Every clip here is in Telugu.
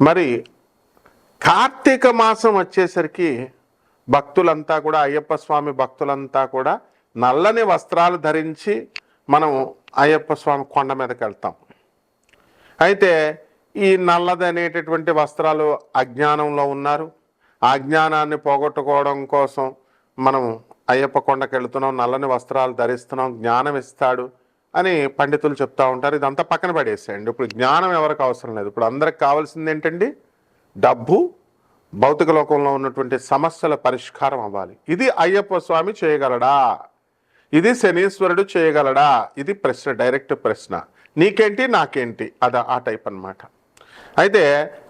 మరి కార్తీక మాసం వచ్చేసరికి భక్తులంతా కూడా అయ్యప్ప స్వామి భక్తులంతా కూడా నల్లని వస్త్రాలు ధరించి మనం అయ్యప్ప స్వామి కొండ మీదకి వెళ్తాం. అయితే ఈ నల్లది అనేటటువంటి వస్త్రాలు అజ్ఞానంలో ఉన్నారు. ఆ అజ్ఞానాన్ని పోగొట్టుకోవడం కోసం మనం అయ్యప్ప కొండకి వెళుతున్నాం నల్లని వస్త్రాలు ధరిస్తున్నాం జ్ఞానం ఇస్తాడు. అని పండితులు చెప్తా ఉంటారు. ఇదంతా పక్కన పడేసేయండి. ఇప్పుడు జ్ఞానం ఎవరికి అవసరం లేదు. ఇప్పుడు అందరికి కావాల్సింది ఏంటండి? డబ్బు భౌతిక లోకంలో ఉన్నటువంటి సమస్యల పరిష్కారం అవ్వాలి. ఇది అయ్యప్ప స్వామి చేయగలడా? ఇది శనీశ్వరుడు చేయగలడా? ఇది ప్రశ్న డైరెక్ట్ ప్రశ్న. నీకేంటి నాకేంటి? అది ఆ టైప్ అన్నమాట. అయితే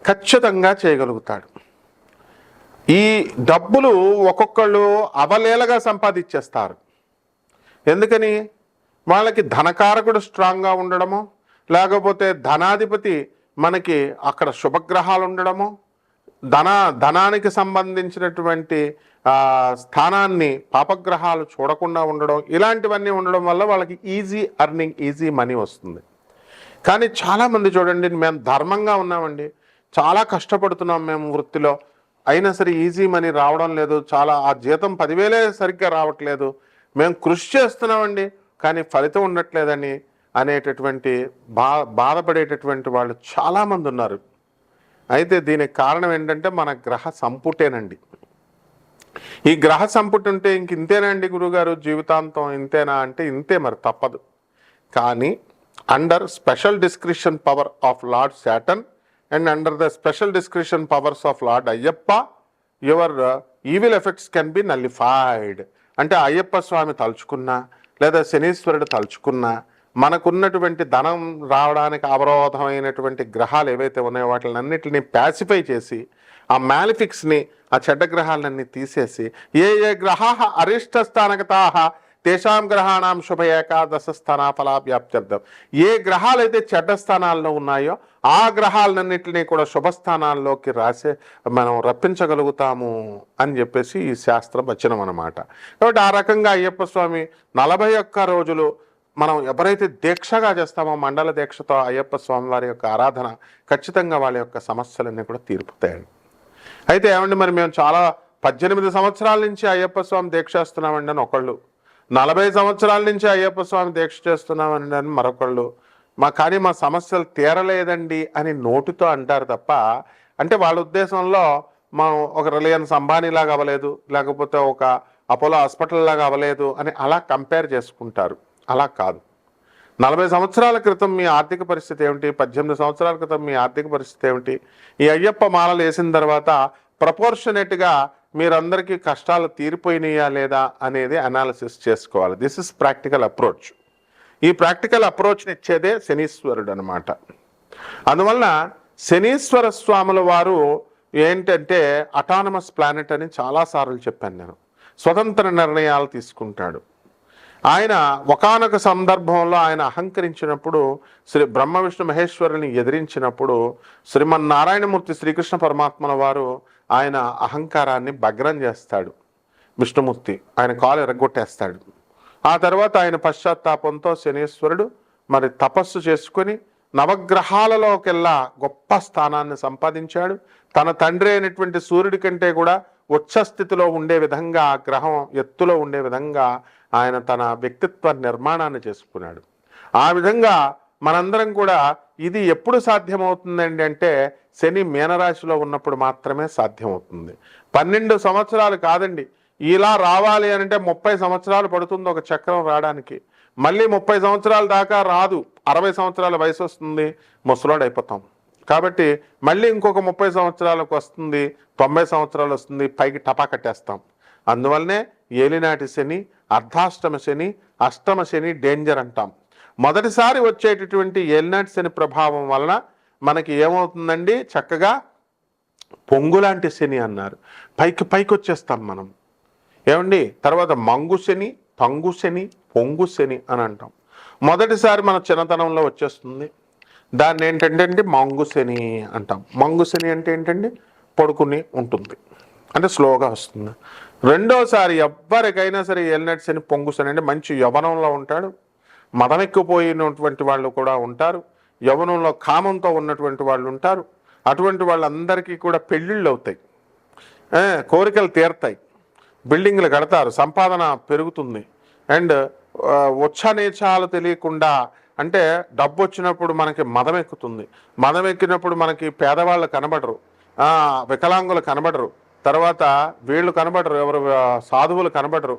ఖచ్చితంగా చేయగలుగుతాడు. ఈ డబ్బులు ఒక్కొక్కళ్ళు అవలేలగా సంపాదించేస్తారు. ఎందుకని? వాళ్ళకి ధనకారకుడు స్ట్రాంగ్గా ఉండడమో లేకపోతే ధనాధిపతి మనకి అక్కడ శుభగ్రహాలు ఉండడమో ధన ధనానికి సంబంధించినటువంటి స్థానాన్ని పాపగ్రహాలు చూడకుండా ఉండడం ఇలాంటివన్నీ ఉండడం వల్ల వాళ్ళకి ఈజీ అర్నింగ్ ఈజీ మనీ వస్తుంది. కానీ చాలామంది చూడండి మేము ధర్మంగా ఉన్నామండి. చాలా కష్టపడుతున్నాం మేము వృత్తిలో. అయినా సరే ఈజీ మనీ రావడం లేదు. చాలా ఆ జీతం పదివేలే సరిగ్గా రావట్లేదు. మేము కృషి చేస్తున్నామండి. కానీ ఫలితం ఉండట్లేదని అనేటటువంటి బా బాధపడేటటువంటి వాళ్ళు చాలామంది ఉన్నారు. అయితే దీనికి కారణం ఏంటంటే మన గ్రహ సంపుటేనండి. ఈ గ్రహ సంపుటి ఉంటే ఇంక ఇంతేనండి గురుగారు? జీవితాంతం ఇంతేనా అంటే ఇంతే మరి తప్పదు. కానీ under special description power of lord Satan and under the special description powers of lord Ayyappa your evil effects can be nullified అంటే అయ్యప్ప స్వామి తలుచుకున్నా లేదా శనీశ్వరుడు తలుచుకున్నా మనకున్నటువంటి ధనం రావడానికి అవరోధమైనటువంటి గ్రహాలు ఏవైతే ఉన్నాయో వాటిని అన్నిటిని ప్యాసిఫై చేసి ఆ మ్యాలిఫిక్స్ని ఆ చెడ్డ గ్రహాలన్నీ తీసేసి ఏ ఏ గ్రహా అరిష్టస్థానకతాహ తేషాం గ్రహాణం శుభ ఏకాదశ స్థాన ఫలాభ్యాప్త్యర్థం. ఏ గ్రహాలైతే చెడ్డ స్థానాల్లో ఉన్నాయో ఆ గ్రహాలన్నింటినీ కూడా శుభస్థానాల్లోకి రాసే మనం రప్పించగలుగుతాము అని చెప్పేసి ఈ శాస్త్ర వచనం అన్నమాట. కాబట్టి ఆ రకంగా అయ్యప్ప స్వామి నలభై ఒక్క రోజులు మనం ఎవరైతే దీక్షగా చేస్తామో మండల దీక్షతో అయ్యప్ప స్వామి వారి యొక్క ఆరాధన ఖచ్చితంగా వాళ్ళ యొక్క సమస్యలన్నీ కూడా తీరుపుతాయండి. అయితే ఏమండి మరి మేము చాలా పద్దెనిమిది సంవత్సరాల నుంచి అయ్యప్ప స్వామి దీక్ష చేస్తున్నామండి అని ఒకళ్ళు నలభై సంవత్సరాల నుంచి అయ్యప్ప స్వామి దీక్ష చేస్తున్నామని అని మరొకళ్ళు మా కానీ మా సమస్యలు తీరలేదండి అని నోటితో అంటారు తప్ప అంటే వాళ్ళ ఉద్దేశంలో మనం ఒక రిలయన్స్ అంబానీలాగా అవ్వలేదు లేకపోతే ఒక అపోలో హాస్పిటల్లాగా అవ్వలేదు అని అలా కంపేర్ చేసుకుంటారు. అలా కాదు. నలభై సంవత్సరాల క్రితం మీ ఆర్థిక పరిస్థితి ఏమిటి? పద్దెనిమిది సంవత్సరాల క్రితం మీ ఆర్థిక పరిస్థితి ఏమిటి? ఈ అయ్యప్ప మాలలు వేసిన తర్వాత ప్రపోర్షనేట్గా మీరందరికీ కష్టాలు తీరిపోయినాయా లేదా అనేది అనాలిసిస్ చేసుకోవాలి. దిస్ ఇస్ ప్రాక్టికల్ అప్రోచ్ ఈ ప్రాక్టికల్ అప్రోచ్ని ఇచ్చేదే శనీశ్వరుడు అనమాట అందువలన శనీశ్వర స్వాముల వారు ఏంటంటే అటానమస్ ప్లానెట్ అని చాలాసార్లు చెప్పాను నేను. స్వతంత్ర నిర్ణయాలు తీసుకుంటాడు. ఆయన ఒకానొక సందర్భంలో ఆయన అహంకరించినప్పుడు శ్రీ బ్రహ్మ విష్ణు మహేశ్వరుని ఎదిరించినప్పుడు శ్రీమన్నారాయణమూర్తి శ్రీకృష్ణ పరమాత్మల వారు ఆయన అహంకారాన్ని భగ్నం చేస్తాడు. విష్ణుమూర్తి ఆయన కాలు ఎరగొట్టేస్తాడు. ఆ తర్వాత ఆయన పశ్చాత్తాపంతో శనీశ్వరుడు మరి తపస్సు చేసుకొని నవగ్రహాలలోకెల్లా గొప్ప స్థానాన్ని సంపాదించాడు. తన తండ్రి అయినటువంటి సూర్యుడి కంటే కూడా ఉచ్చస్థితిలో ఉండే విధంగా గ్రహం ఎత్తులో ఉండే విధంగా ఆయన తన వ్యక్తిత్వ నిర్మాణాన్ని చేసుకున్నాడు. ఆ విధంగా మనందరం కూడా ఇది ఎప్పుడు సాధ్యమవుతుందండి అంటే శని మీనరాశిలో ఉన్నప్పుడు మాత్రమే సాధ్యమవుతుంది. పన్నెండు సంవత్సరాలు కాదండి. ఇలా రావాలి అని అంటే ముప్పై సంవత్సరాలు పడుతుంది ఒక చక్రం రావడానికి. మళ్ళీ ముప్పై సంవత్సరాల దాకా రాదు. అరవై సంవత్సరాల వయసు వస్తుంది ముసలోడు అయిపోతాం. కాబట్టి మళ్ళీ ఇంకొక ముప్పై సంవత్సరాలకు వస్తుంది తొంభై సంవత్సరాలు వస్తుంది పైకి టపా కట్టేస్తాం. అందువల్లనే ఏలినాటి శని అర్ధాష్టమ శని అష్టమ శని డేంజర్ అంటాం. మొదటిసారి వచ్చేటటువంటి ఎల్నట్స్ శని ప్రభావం వలన మనకి ఏమవుతుందండి? చక్కగా పొంగులాంటి శని అన్నారు. పైకి పైకి వచ్చేస్తాం మనం. ఏమండి? తర్వాత మంగు శని తంగు శని పొంగు శని అని అంటాం. మొదటిసారి మన చిన్నతనంలో వచ్చేస్తుంది. దాన్ని ఏంటంటే అండి? మంగు శని అంటాం. మంగు శని అంటే ఏంటండి? పడుకుని ఉంటుంది. అంటే స్లోగా వస్తుంది. రెండోసారి ఎవ్వరికైనా సరే ఎల్నట్స్ శని పొంగుశని అంటే మంచి యవనంలో ఉంటాడు. మదమెక్కిపోయినటువంటి వాళ్ళు కూడా ఉంటారు. యవనంలో కామంతో ఉన్నటువంటి వాళ్ళు ఉంటారు. అటువంటి వాళ్ళందరికీ కూడా పెళ్ళిళ్ళు అవుతాయి. కోరికలు తీరతాయి. బిల్డింగ్లు కడతారు. సంపాదన పెరుగుతుంది. అండ్ ఉచ్చనీచాలు తెలియకుండా అంటే డబ్బు వచ్చినప్పుడు మనకి మదం ఎక్కుతుంది మదం ఎక్కినప్పుడు మనకి పేదవాళ్ళు కనబడరు. వికలాంగులు కనబడరు. తర్వాత వీళ్ళు కనబడరు. ఎవరు సాధువులు కనబడరు.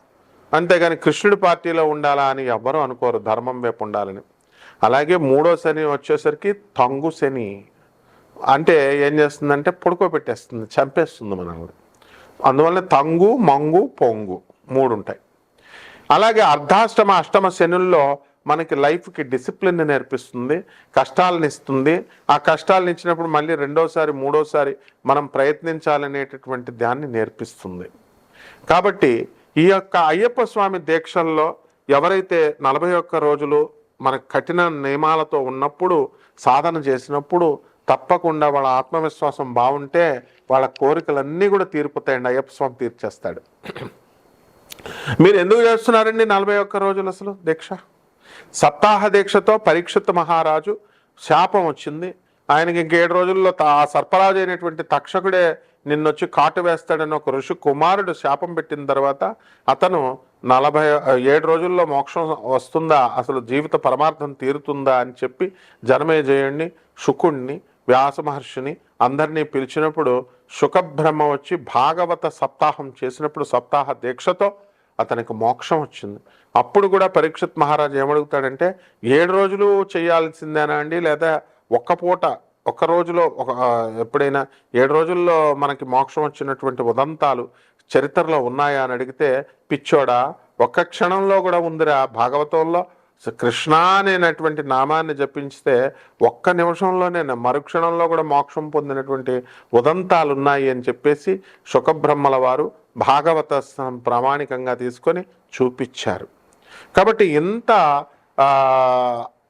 అంతేగాని కృష్ణుడి పార్టీలో ఉండాలా అని ఎవ్వరూ అనుకోరు. ధర్మం వైపు ఉండాలని. అలాగే మూడో శని వచ్చేసరికి తంగు శని. అంటే ఏం చేస్తుందంటే పడుకోబెట్టేస్తుంది చంపేస్తుంది మనల్ని. అందువల్ల తంగు మంగు పొంగు మూడు ఉంటాయి. అలాగే అర్ధాష్టమ అష్టమ శనుల్లో మనకి లైఫ్కి డిసిప్లిన్ నేర్పిస్తుంది కష్టాలను ఇస్తుంది. ఆ కష్టాలను ఇచ్చినప్పుడు మళ్ళీ రెండోసారి మూడోసారి మనం ప్రయత్నించాలనేటటువంటి దాన్ని నేర్పిస్తుంది. కాబట్టి ఈ యొక్క అయ్యప్ప స్వామి దీక్షల్లో ఎవరైతే నలభై ఒక్క రోజులు మన కఠిన నియమాలతో ఉన్నప్పుడు సాధన చేసినప్పుడు తప్పకుండా వాళ్ళ ఆత్మవిశ్వాసం బాగుంటే వాళ్ళ కోరికలన్నీ కూడా తీరిపోతాయండి. అయ్యప్ప స్వామి తీర్చేస్తాడు. మీరు ఎందుకు చేస్తున్నారండి నలభై ఒక్క రోజులు అసలు దీక్ష? సప్తాహ దీక్షతో పరీక్షిత్ మహారాజు శాపం వచ్చింది. ఆయనకి ఇంకేడు రోజుల్లో ఆ సర్పరాజు అయినటువంటి తక్షకుడే నిన్నొచ్చి కాటు వేస్తాడని ఒక ఋషి కుమారుడు శాపం పెట్టిన తర్వాత అతను నలభై ఏడు రోజుల్లో మోక్షం వస్తుందా? అసలు జీవిత పరమార్థం తీరుతుందా? అని చెప్పి జనమేజయుణ్ణి శుకుణ్ణి వ్యాస మహర్షిని అందరినీ పిలిచినప్పుడు శుకబ్రహ్మ వచ్చి భాగవత సప్తాహం చేసినప్పుడు సప్తాహ దీక్షతో అతనికి మోక్షం వచ్చింది. అప్పుడు కూడా పరీక్షిత్ మహారాజు ఏమడుగుతాడంటే ఏడు రోజులు చేయాల్సిందేనా అండి? లేదా ఒక్క పూట ఒక రోజులో ఒక ఎప్పుడైనా ఏడు రోజుల్లో మనకి మోక్షం వచ్చినటువంటి ఉదంతాలు చరిత్రలో ఉన్నాయా అని అడిగితే పిచ్చోడా ఒక్క క్షణంలో కూడా ఉందిరా భాగవతంలో కృష్ణ అనేటువంటి నామాన్ని జపించితే ఒక్క నిమిషంలోనే మరుక్షణంలో కూడా మోక్షం పొందినటువంటి ఉదంతాలు ఉన్నాయి అని చెప్పేసి శుకబ్రహ్మల వారు భాగవత ప్రామాణికంగా తీసుకొని చూపించారు. కాబట్టి ఇంత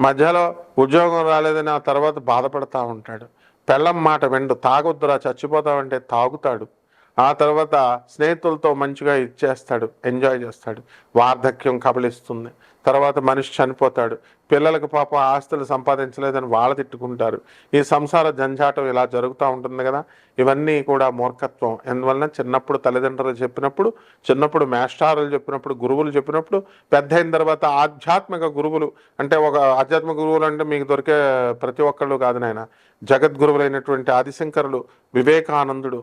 మధ్యలో ఉద్యోగం రాలేదని ఆ తర్వాత బాధపడతా ఉంటాడు. పెళ్ళం మాట వెండు తాగొద్దురా చచ్చిపోతావంటే తాగుతాడు. ఆ తర్వాత స్నేహితులతో మంచిగా ఇచ్చేస్తాడు ఎంజాయ్ చేస్తాడు. వార్ధక్యం కబలిస్తుంది. తర్వాత మనిషి చనిపోతాడు. పిల్లలకు పాప ఆస్తులు సంపాదించలేదని వాళ్ళ తిట్టుకుంటారు. ఈ సంసార జంజాటం ఇలా జరుగుతూ ఉంటుంది కదా. ఇవన్నీ కూడా మూర్ఖత్వం. ఎందువలన చిన్నప్పుడు తల్లిదండ్రులు చెప్పినప్పుడు చిన్నప్పుడు మేస్టారులు చెప్పినప్పుడు గురువులు చెప్పినప్పుడు పెద్ద అయిన తర్వాత ఆధ్యాత్మిక గురువులు అంటే ఒక ఆధ్యాత్మిక గురువులు అంటే మీకు దొరికే ప్రతి ఒక్కళ్ళు కాదు నాయన. జగద్గురువులైనటువంటి ఆదిశంకరులు వివేకానందుడు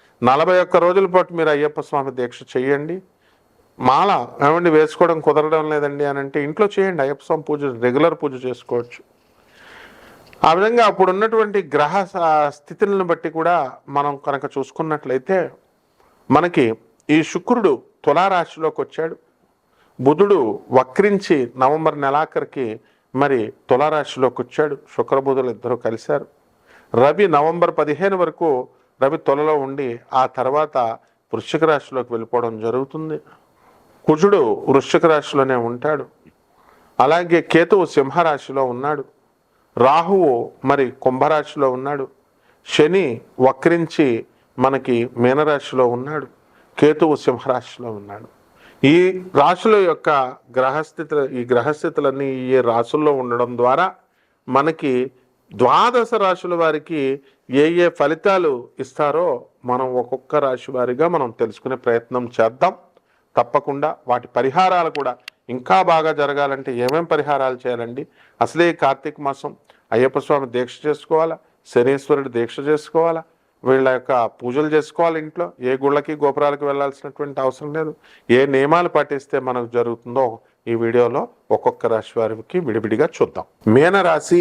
నలభై ఒక్క రోజుల పాటు మీరు అయ్యప్ప స్వామి దీక్ష చేయండి మాల ఏమండి వేసుకోవడం కుదరడం లేదండి అని అంటే ఇంట్లో చేయండి అయ్యప్ప స్వామి పూజ రెగ్యులర్ పూజ చేసుకోవచ్చు. ఆ విధంగా అప్పుడు ఉన్నటువంటి గ్రహ స- స్థితులను బట్టి కూడా మనం కనుక చూసుకున్నట్లయితే మనకి ఈ శుక్రుడు తులారాశిలోకి వచ్చాడు. బుధుడు వక్రించి నవంబర్ నెలాఖరికి మరి తులారాశిలోకి వచ్చాడు. శుక్రబుధులు ఇద్దరు కలిశారు. రవి నవంబర్ పదిహేను వరకు రవి తొలలో ఉండి ఆ తర్వాత వృశ్చిక రాశిలోకి వెళ్ళిపోవడం జరుగుతుంది. కుజుడు వృశ్చిక రాశిలోనే ఉంటాడు. అలాగే కేతువు సింహరాశిలో ఉన్నాడు. రాహువు మరి కుంభరాశిలో ఉన్నాడు. శని వక్రించి మనకి మీనరాశిలో ఉన్నాడు. కేతువు సింహరాశిలో ఉన్నాడు. ఈ రాశుల యొక్క గ్రహస్థితులు ఈ గ్రహస్థితులన్నీ ఈ రాశుల్లో ఉండడం ద్వారా మనకి ద్వాదశ రాశుల వారికి ఏ ఏ ఫలితాలు ఇస్తారో మనం ఒక్కొక్క రాశి వారిగా మనం తెలుసుకునే ప్రయత్నం చేద్దాం. తప్పకుండా వాటి పరిహారాలు కూడా ఇంకా బాగా జరగాలంటే ఏమేం పరిహారాలు చేయాలండి? అసలే కార్తీక మాసం అయ్యప్ప స్వామి దీక్ష చేసుకోవాలా? శనీశ్వరుడు దీక్ష చేసుకోవాలా? వీళ్ళ యొక్క పూజలు చేసుకోవాలి ఇంట్లో? ఏ గుళ్ళకి గోపురాలకు వెళ్ళాల్సినటువంటి అవసరం లేదు. ఏ నియమాలు పాటిస్తే మనకు జరుగుతుందో ఈ వీడియోలో ఒక్కొక్క రాశి వారికి విడివిడిగా చూద్దాం. మీనరాశి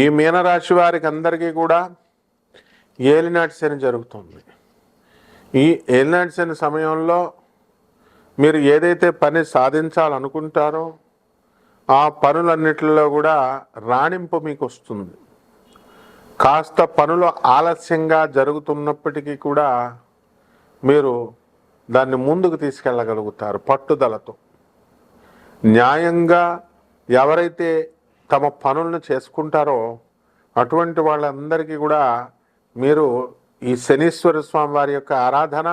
ఈ మీనరాశి వారికి అందరికీ కూడా ఏలినాటి శని జరుగుతుంది. ఈ ఏలినాటి శని సమయంలో మీరు ఏదైతే పని సాధించాలనుకుంటారో ఆ పనులన్నిటిలో కూడా రాణింపు మీకు వస్తుంది. కాస్త పనులు ఆలస్యంగా జరుగుతున్నప్పటికీ కూడా మీరు దాన్ని ముందుకు తీసుకెళ్ళగలుగుతారు పట్టుదలతో. న్యాయంగా ఎవరైతే తమ పనులను చేసుకుంటారో అటువంటి వాళ్ళందరికీ కూడా మీరు ఈ శనీశ్వర స్వామి వారి యొక్క ఆరాధన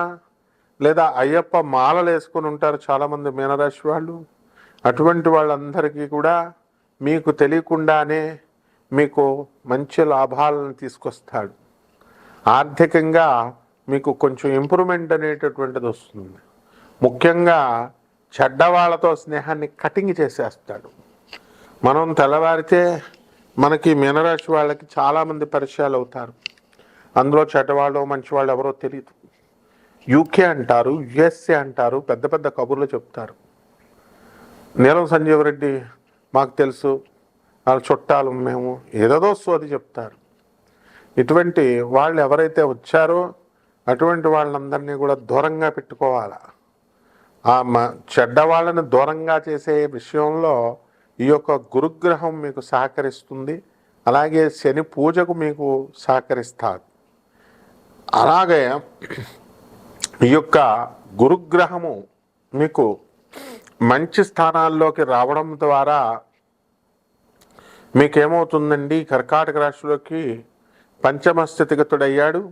లేదా అయ్యప్ప మాలలు వేసుకుని ఉంటారు చాలామంది మీనరాశి వాళ్ళు. అటువంటి వాళ్ళందరికీ కూడా మీకు తెలియకుండానే మీకు మంచి లాభాలను తీసుకొస్తాడు. ఆర్థికంగా మీకు కొంచెం ఇంప్రూవ్మెంట్ అనేటటువంటిది వస్తుంది. ముఖ్యంగా చెడ్డవాళ్ళతో స్నేహాన్ని కటింగ్ చేసేస్తాడు. మనం తెల్లవారితే మనకి మీనరాశి వాళ్ళకి చాలామంది పరిచయాలు అవుతారు. అందులో చెడ్డవాళ్ళు మంచివాళ్ళు ఎవరో తెలియదు యూకే అంటారు యుఎస్ఏ అంటారు పెద్ద పెద్ద కబుర్లు చెప్తారు. నీలం సంజీవ్ రెడ్డి మాకు తెలుసు వాళ్ళ చుట్టాలు మేము ఏదేదో సోది చెప్తారు. ఇటువంటి వాళ్ళు ఎవరైతే వచ్చారో అటువంటి వాళ్ళందరినీ కూడా దూరంగా పెట్టుకోవాలి. ఆ మ చెడ్డ వాళ్ళని దూరంగా చేసే విషయంలో ఈ యొక్క గురుగ్రహం మీకు సహకరిస్తుంది. అలాగే శని పూజకు మీకు సహకరిస్తారు. అలాగే ఈ యొక్క గురుగ్రహము మీకు మంచి స్థానాల్లోకి రావడం ద్వారా మీకేమవుతుందండి? కర్కాటక రాశిలోకి పంచమ స్థితిగతుడయ్యాడు.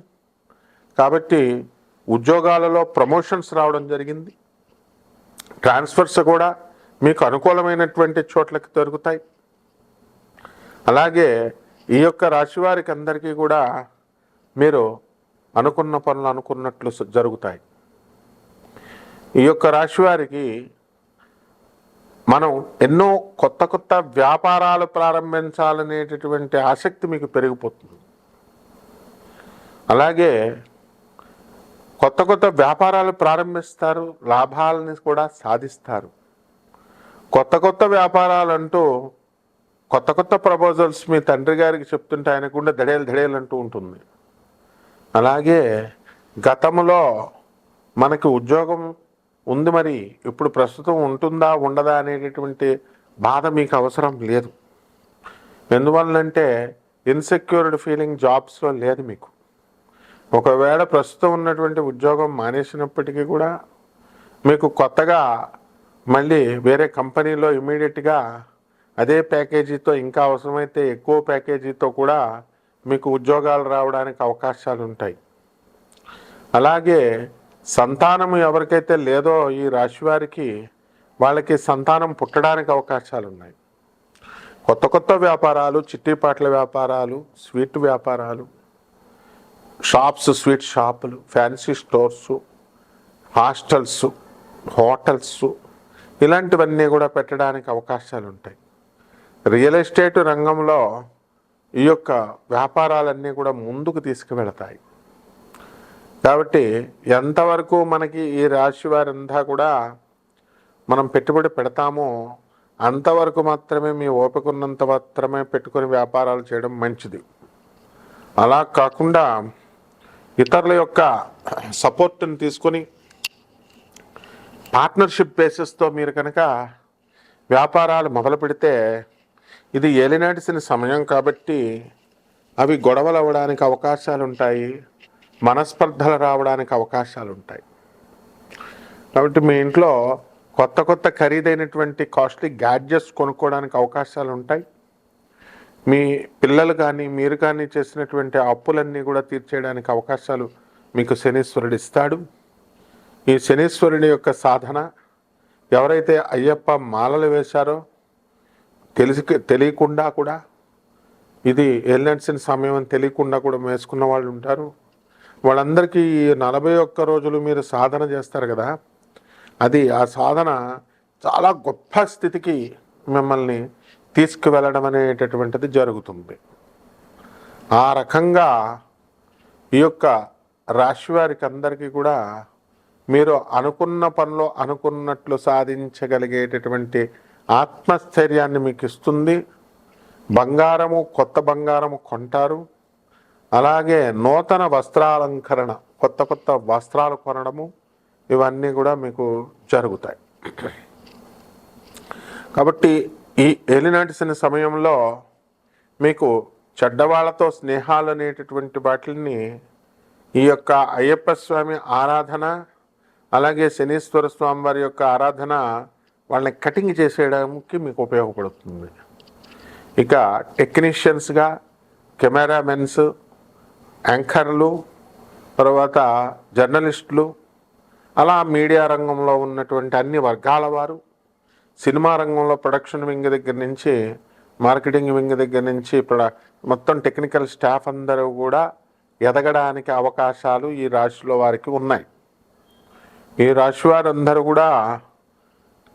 కాబట్టి ఉద్యోగాలలో ప్రమోషన్స్ రావడం జరిగింది. ట్రాన్స్ఫర్స్ కూడా మీకు అనుకూలమైనటువంటి చోట్లకి దొరుకుతాయి. అలాగే ఈ యొక్క రాశి వారికి అందరికీ కూడా మీరు అనుకున్న పనులు అనుకున్నట్లు జరుగుతాయి. ఈ యొక్క రాశి వారికి మనం ఎన్నో కొత్త కొత్త వ్యాపారాలు ప్రారంభించాలనేటటువంటి ఆసక్తి మీకు పెరిగిపోతుంది. అలాగే కొత్త కొత్త వ్యాపారాలు ప్రారంభిస్తారు లాభాలని కూడా సాధిస్తారు. కొత్త కొత్త వ్యాపారాలు అంటూ కొత్త కొత్త ప్రపోజల్స్ మీ తండ్రి గారికి చెప్తుంటే ఆయనకుండా దడేలు దడేలు అంటూ ఉంటుంది. అలాగే గతంలో మనకి ఉద్యోగం ఉంది మరి ఇప్పుడు ప్రస్తుతం ఉంటుందా ఉండదా అనేటటువంటి బాధ మీకు అవసరం లేదు. ఎందువల్లంటే ఇన్సెక్యూర్డ్ ఫీలింగ్ జాబ్స్లో లేదు మీకు. ఒకవేళ ప్రస్తుతం ఉన్నటువంటి ఉద్యోగం మానేసినప్పటికీ కూడా మీకు కొత్తగా మళ్ళీ వేరే కంపెనీలో ఇమీడియట్గా అదే ప్యాకేజీతో ఇంకా అవసరమైతే ఎక్కువ ప్యాకేజీతో కూడా మీకు ఉద్యోగాలు రావడానికి అవకాశాలు ఉంటాయి. అలాగే సంతానం ఎవరికైతే లేదో ఈ రాశి వారికి వాళ్ళకి సంతానం పుట్టడానికి అవకాశాలు ఉన్నాయి. కొత్త కొత్త వ్యాపారాలు చిట్టిపాట్ల వ్యాపారాలు స్వీట్ వ్యాపారాలు షాప్స్ స్వీట్ షాపులు ఫ్యాన్సీ స్టోర్సు హాస్టల్స్ హోటల్స్ ఇలాంటివన్నీ కూడా పెట్టడానికి అవకాశాలు ఉంటాయి రియల్ ఎస్టేట్ రంగంలో ఈ యొక్క వ్యాపారాలన్నీ కూడా ముందుకు తీసుకువెళతాయి కాబట్టి ఎంతవరకు మనకి ఈ రాశి వారంతా కూడా మనం పెట్టుబడి పెడతామో అంతవరకు మాత్రమే మీ ఓపిక ఉన్నంత మాత్రమే పెట్టుకొని వ్యాపారాలు చేయడం మంచిది. అలా కాకుండా ఇతరుల యొక్క సపోర్ట్ని తీసుకొని పార్ట్నర్షిప్ బేసిస్తో మీరు కనుక వ్యాపారాలు మొదలు పెడితే ఇది ఏలినాడిసిన సమయం కాబట్టి అవి గొడవలు అవ్వడానికి అవకాశాలు ఉంటాయి మనస్పర్ధలు రావడానికి అవకాశాలు ఉంటాయి కాబట్టి మీ ఇంట్లో కొత్త కొత్త ఖరీదైనటువంటి కాస్ట్లీ గ్యాడ్జెట్స్ కొనుక్కోవడానికి అవకాశాలు ఉంటాయి మీ పిల్లలు కానీ మీరు కానీ చేసినటువంటి అప్పులన్నీ కూడా తీర్చేయడానికి అవకాశాలు మీకు శనీశ్వరుడు ఇస్తాడు. ఈ శనీశ్వరుని యొక్క సాధన ఎవరైతే అయ్యప్ప మాలలు వేశారో తెలిసి తెలియకుండా కూడా ఇది ఎల్నెట్సిన సమయం అని తెలియకుండా కూడా వేసుకున్న వాళ్ళు ఉంటారు. వాళ్ళందరికీ ఈ నలభై ఒక్క రోజులు మీరు సాధన చేస్తారు కదా అది ఆ సాధన చాలా గొప్ప స్థితికి మిమ్మల్ని తీసుకువెళ్ళడం అనేటటువంటిది జరుగుతుంది. ఆ రకంగా ఈ యొక్క రాశి వారికి అందరికీ కూడా మీరు అనుకున్న పనిలో అనుకున్నట్లు సాధించగలిగేటటువంటి ఆత్మస్థైర్యాన్ని మీకు ఇస్తుంది. బంగారము కొత్త బంగారము కొంటారు. అలాగే నూతన వస్త్రాలంకరణ కొత్త కొత్త వస్త్రాలు కొనడము ఇవన్నీ కూడా మీకు జరుగుతాయి. కాబట్టి ఈ ఏలినాటిసిన సమయంలో మీకు చెడ్డవాళ్ళతో స్నేహాలు అనేటటువంటి వాటిని ఈ యొక్క అయ్యప్ప స్వామి ఆరాధన అలాగే శనీశ్వర స్వామి వారి యొక్క ఆరాధన వాళ్ళని కటింగ్ చేసేయడానికి మీకు ఉపయోగపడుతుంది. ఇక టెక్నీషియన్స్గా కెమెరామెన్స్ యాంకర్లు తర్వాత జర్నలిస్టులు అలా మీడియా రంగంలో ఉన్నటువంటి అన్ని వర్గాల వారు సినిమా రంగంలో ప్రొడక్షన్ వింగ్ దగ్గర నుంచి మార్కెటింగ్ వింగ్ దగ్గర నుంచి ప్రొడ మొత్తం టెక్నికల్ స్టాఫ్ అందరూ కూడా ఎదగడానికి అవకాశాలు ఈ రాశిలో వారికి ఉన్నాయి. ఈ రాశి వారందరూ కూడా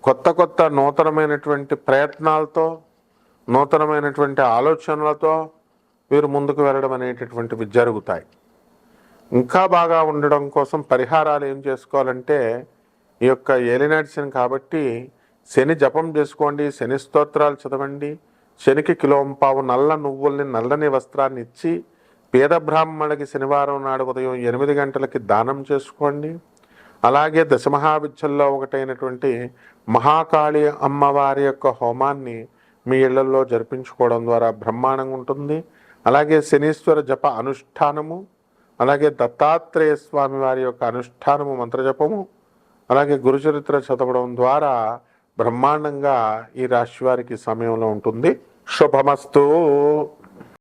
కొత్త కొత్త నూతనమైనటువంటి ప్రయత్నాలతో నూతనమైనటువంటి ఆలోచనలతో వీరు ముందుకు వెళ్ళడం అనేటటువంటివి జరుగుతాయి. ఇంకా బాగా ఉండడం కోసం పరిహారాలు ఏం చేసుకోవాలంటే ఈ యొక్క ఏలినాడిసిన్ కాబట్టి శని జపం చేసుకోండి శని స్తోత్రాలు చదవండి శనికి కిలోంపావు నల్ల నువ్వుల్ని నల్లని వస్త్రాన్ని ఇచ్చి పేద బ్రాహ్మణులకి శనివారం నాడు ఉదయం ఎనిమిది గంటలకి దానం చేసుకోండి. అలాగే దశమహావిద్యల్లో ఒకటైనటువంటి మహాకాళి అమ్మవారి యొక్క హోమాన్ని మీ ఇళ్ళలో జరిపించుకోవడం ద్వారా బ్రహ్మాండంగా ఉంటుంది. అలాగే శనీశ్వర జప అనుష్ఠానము అలాగే దత్తాత్రేయ స్వామి వారి యొక్క అనుష్ఠానము మంత్రజపము అలాగే గురుచరిత్ర చదవడం ద్వారా బ్రహ్మాండంగా ఈ రాశి వారికి సమయంలో ఉంటుంది. శుభమస్తు.